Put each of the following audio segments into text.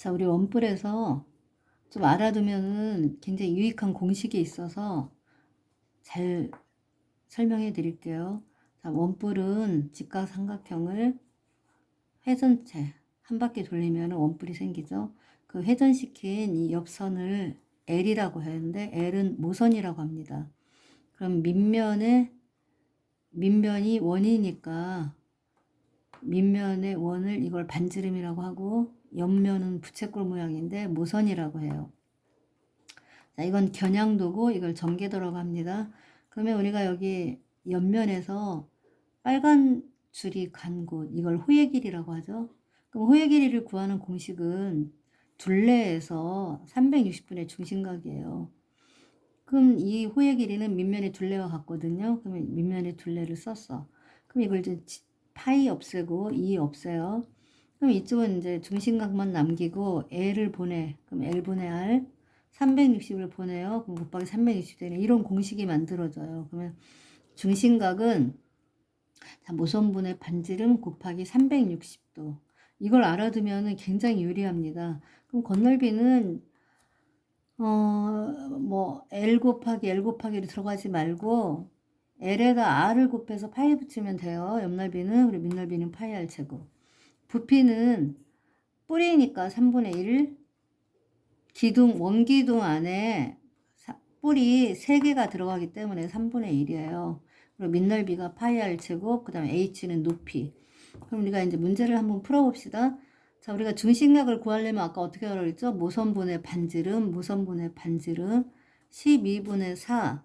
자, 우리 원뿔에서 좀 알아두면은 굉장히 유익한 공식이 있어서 잘 설명해 드릴게요. 자, 원뿔은 직각삼각형을 회전체 한 바퀴 돌리면 원뿔이 생기죠. 그 회전시킨 이 옆선을 L이라고 하는데 L은 모선이라고 합니다. 그럼 밑면에 밑면이 원이니까 밑면의 원을 이걸 반지름이라고 하고 옆면은 부채꼴 모양인데 모선이라고 해요. 자, 이건 겨냥도고 이걸 전개도라고 합니다. 그러면 우리가 여기 옆면에서 빨간 줄이 간 곳, 이걸 호의 길이라고 하죠. 그럼 호의 길이를 구하는 공식은 둘레에서 360분의 중심각이에요. 그럼 이 호의 길이는 밑면의 둘레와 같거든요. 그러면 밑면의 둘레를 썼어. 그럼 이걸 이제 파이 없애고 2 없애요. 그럼 이쪽은 이제 중심각만 남기고 L을 보내. 그럼 L분의 R 360을 보내요. 그럼 곱하기 360 되는 이런 공식이 만들어져요. 그러면 중심각은 자, 모선분의 반지름 곱하기 360도. 이걸 알아두면 굉장히 유리합니다. 그럼 건널비는 어, 뭐 L 곱하기 L 곱하기로 들어가지 말고 L에다 R을 곱해서 파이 붙이면 돼요. 옆넓이는 그리고 밑넓이는 파이 R 제곱. 부피는 뿌리니까 3분의 1 기둥 원기둥 안에 사- 뿌리 3개가 들어가기 때문에 3분의 1이에요. 그리고 밑넓이가 파이 R 제곱 그 다음에 H는 높이. 그럼 우리가 이제 문제를 한번 풀어봅시다. 자, 우리가 중심각을 구하려면 아까 어떻게 하라고 했죠? 모선분의 반지름, 모선분의 반지름 12분의 4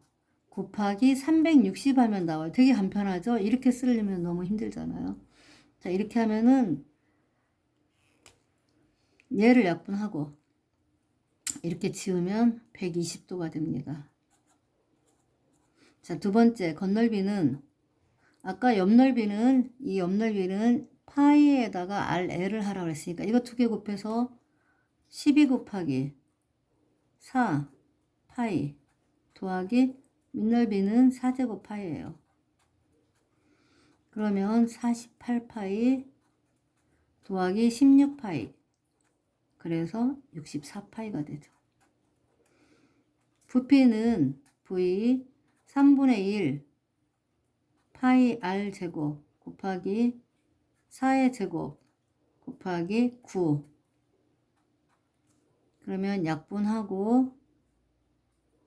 곱하기 360 하면 나와요. 되게 간편하죠? 이렇게 쓰려면 너무 힘들잖아요. 자, 이렇게 하면은 얘를 약분하고 이렇게 지우면 120도가 됩니다. 자, 두 번째 건널비는 아까 옆넓이는 이 옆넓이는 파이에다가 RL을 하라고 했으니까 이거 두 개 곱해서 12 곱하기 4 파이 더하기 밑넓이는 4제곱 파이예요. 그러면 48파이 더하기 16파이 그래서 64파이가 되죠. 부피는 V 3분의 1 파이 R 제곱 곱하기 4의 제곱 곱하기 9 그러면 약분하고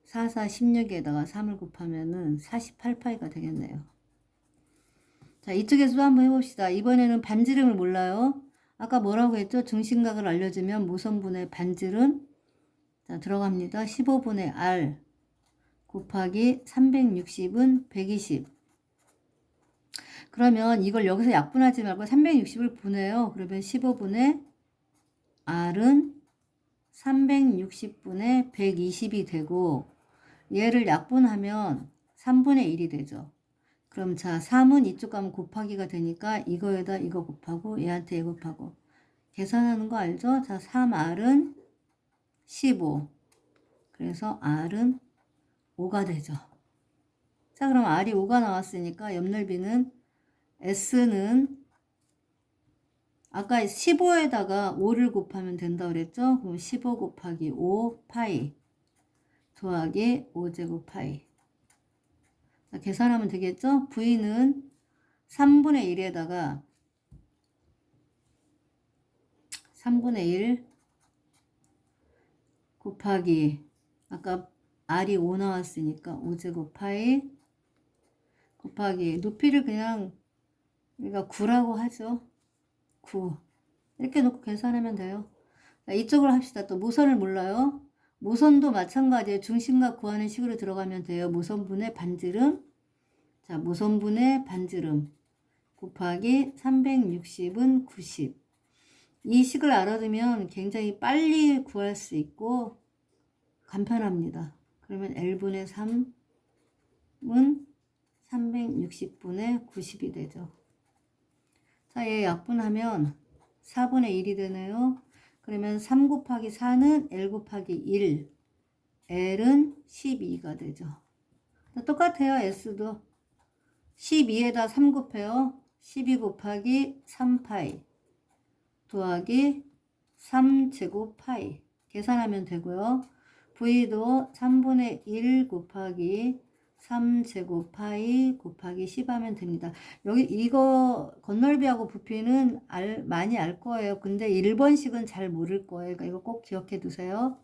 4, 4, 16에다가 3을 곱하면은 48파이가 되겠네요. 자, 이쪽에서도 한번 해봅시다. 이번에는 반지름을 몰라요. 아까 뭐라고 했죠? 중심각을 알려주면 모선분의 반지름 자, 들어갑니다. 15분의 R 곱하기 360은 120 그러면 이걸 여기서 약분하지 말고 360을 분해요. 그러면 15분의 R은 360분의 120이 되고 얘를 약분하면 3분의 1이 되죠. 그럼 자 3은 이쪽 가면 곱하기가 되니까 이거에다 이거 곱하고 얘한테 얘 곱하고 계산하는 거 알죠? 자 3R은 15 그래서 R은 5가 되죠. 자 그럼 R이 5가 나왔으니까 옆넓이는 S는 아까 15에다가 5를 곱하면 된다 그랬죠? 그럼 15 곱하기 5 파이 더하기 5제곱 파이 자, 계산하면 되겠죠? V는 3분의 1에다가 3분의 1 곱하기 아까 R이 5 나왔으니까 5제곱 파이 곱하기 높이를 그냥 우리가 9라고 하죠. 9. 이렇게 놓고 계산하면 돼요. 자, 이쪽으로 합시다. 또 모선을 몰라요. 모선도 마찬가지예요. 중심각 구하는 식으로 들어가면 돼요. 모선분의 반지름. 자, 모선분의 반지름 곱하기 360은 90. 이 식을 알아두면 굉장히 빨리 구할 수 있고 간편합니다. 그러면 L분의 3은 360분의 90이 되죠. 자, 얘 약분하면 4분의 1이 되네요. 그러면 3 곱하기 4는 L 곱하기 1. L은 12가 되죠. 똑같아요. S도. 12에다 3 곱해요. 12 곱하기 3파이 더하기 3제곱 파이 계산하면 되고요. V도 3분의 1 곱하기 3제곱 파이 곱하기 10 하면 됩니다. 여기 이거 건널비하고 부피는 알, 많이 알 거예요. 근데 1번씩은 잘 모를 거예요. 그러니까 이거 꼭 기억해 두세요.